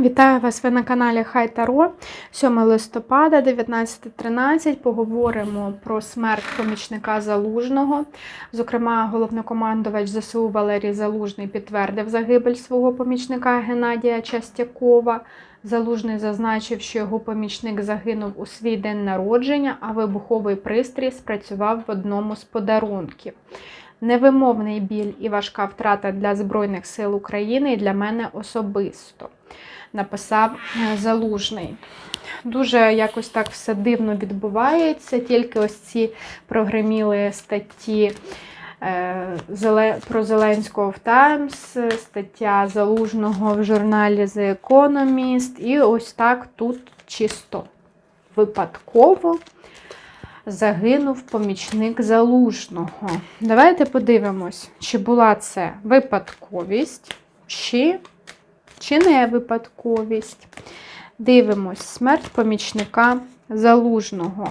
Вітаю вас! Ви на каналі Хай Таро. 7 листопада, 19.13. Поговоримо про смерть помічника Залужного. Зокрема, головнокомандувач ЗСУ Валерій Залужний підтвердив загибель свого помічника Геннадія Частякова. Залужний зазначив, що його помічник загинув у свій день народження, а вибуховий пристрій спрацював в одному з подарунків. Невимовний біль і важка втрата для Збройних сил України і для мене особисто написав е, Залужний. Дуже якось так все дивно відбувається, тільки ось ці прогреміли статті е, про Зеленського в Таймс, стаття Залужного в журналі The Economist. І ось так тут чисто випадково загинув помічник Залужного. Давайте подивимось, чи була це випадковість, чи чи не випадковість. Дивимось, смерть помічника залужного.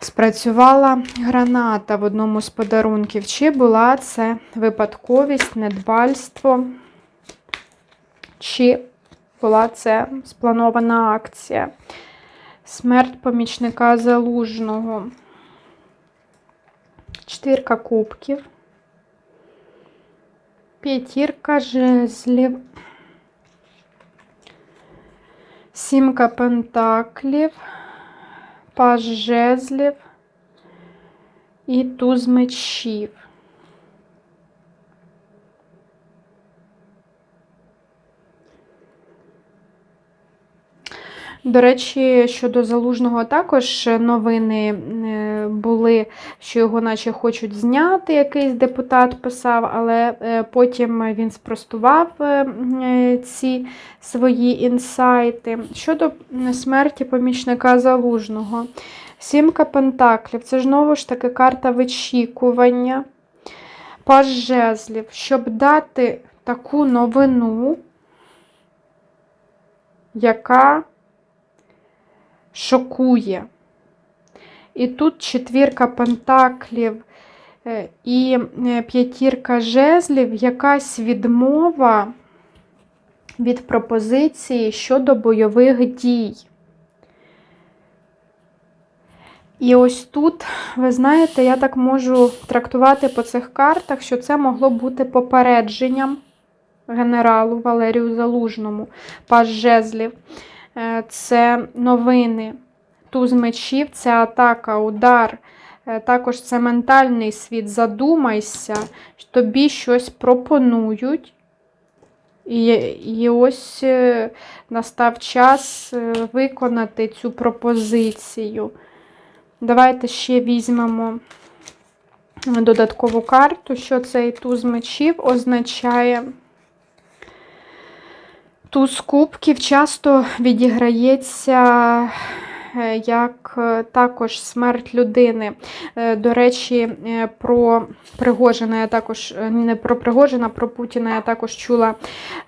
Спрацювала граната в одному з подарунків. Чи була це випадковість, недбальство, чи була це спланована акція? Смерть помічника залужного. Четвірка кубків. П'ятірка жезлів. Сімка пентаклів, паж жезлів і туз мечів. До речі, щодо залужного також новини е, були, що його наче хочуть зняти, якийсь депутат писав, але е, потім він спростував е, ці свої інсайти. Щодо смерті помічника залужного, сімка пентаклів це знову ж таки карта вичікування, паж жезлів, щоб дати таку новину, яка шокує. І тут четвірка пентаклів е, і е, п'ятірка жезлів, якась відмова від пропозиції щодо бойових дій. І ось тут, ви знаєте, я так можу трактувати по цих картах, що це могло бути попередженням генералу Валерію Залужному, паж жезлів. Е, це новини. Туз мечів це атака, удар. Е, також це ментальний світ. Задумайся, тобі щось пропонують. І, і ось е, настав час виконати цю пропозицію. Давайте ще візьмемо додаткову карту, що цей туз мечів означає. Туз кубків часто відіграється як е, також смерть людини. Е, до речі, про Пригожина я також не про Пригожина, про Путіна я також чула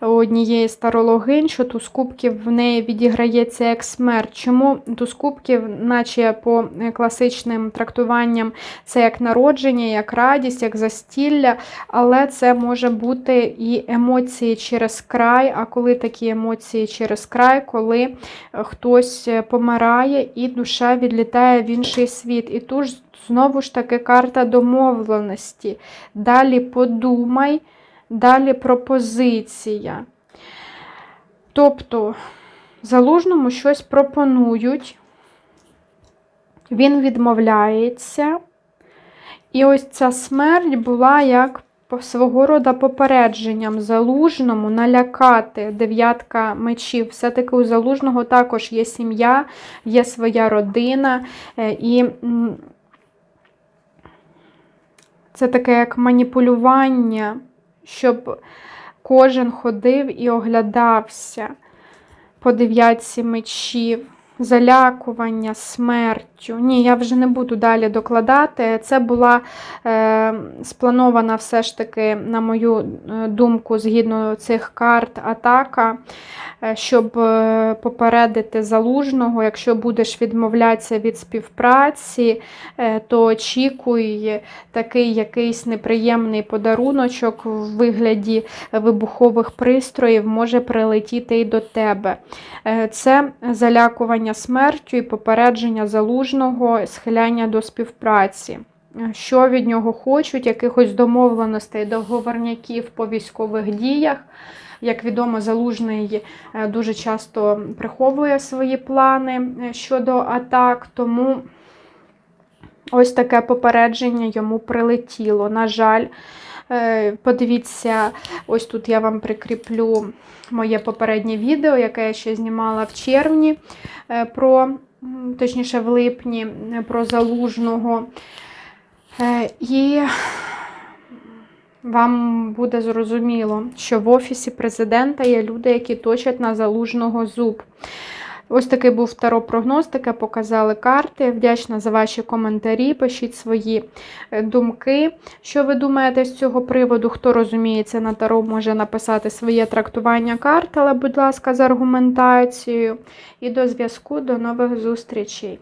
однієї старологинь, що туз кубків в неї відіграється як смерть. Чому туз кубків, наче по класичним трактуванням, це як народження, як радість, як застілля, але це може бути і емоції через край. А коли такі емоції через край, коли хтось помирає вмирає, і душа відлітає в інший світ. І тут знову ж таки карта домовленості. Далі подумай, далі пропозиція. Тобто, залужному щось пропонують, він відмовляється. І ось ця смерть була як свого роду попередженням залужному налякати дев'ятка мечів. Все-таки у залужного також є сім'я, є своя родина. Е, і це таке як маніпулювання, щоб кожен ходив і оглядався по дев'ятці мечів. Залякування, смертю. Ні, я вже не буду далі докладати. Це була е, спланована все ж таки, на мою е, думку, згідно цих карт, атака, е, щоб е, попередити залужного. Якщо будеш відмовлятися від співпраці, е, то очікуй такий якийсь неприємний подаруночок в вигляді вибухових пристроїв може прилетіти і до тебе. Е, Це залякування смертю і попередження залужного, схиляння до співпраці. Е, Що від нього хочуть, якихось домовленостей, договорняків по військових діях. Як відомо, залужний е, дуже часто приховує свої плани е, щодо атак, тому ось таке попередження йому прилетіло. На жаль, Подивіться, ось тут я вам прикріплю моє попереднє відео, яке я ще знімала в червні, е, про, точніше, в липні, е, про залужного. Е, І вам буде зрозуміло, що в офісі президента є люди, які точать на залужного зуб. Ось такий був таро-прогноз, таке показали карти. Вдячна за ваші коментарі. Пишіть свої е, думки. Що ви думаєте з цього приводу? Хто розуміється на таро, може написати своє трактування карт, але, будь ласка, з аргументацією. І до зв'язку, до нових зустрічей.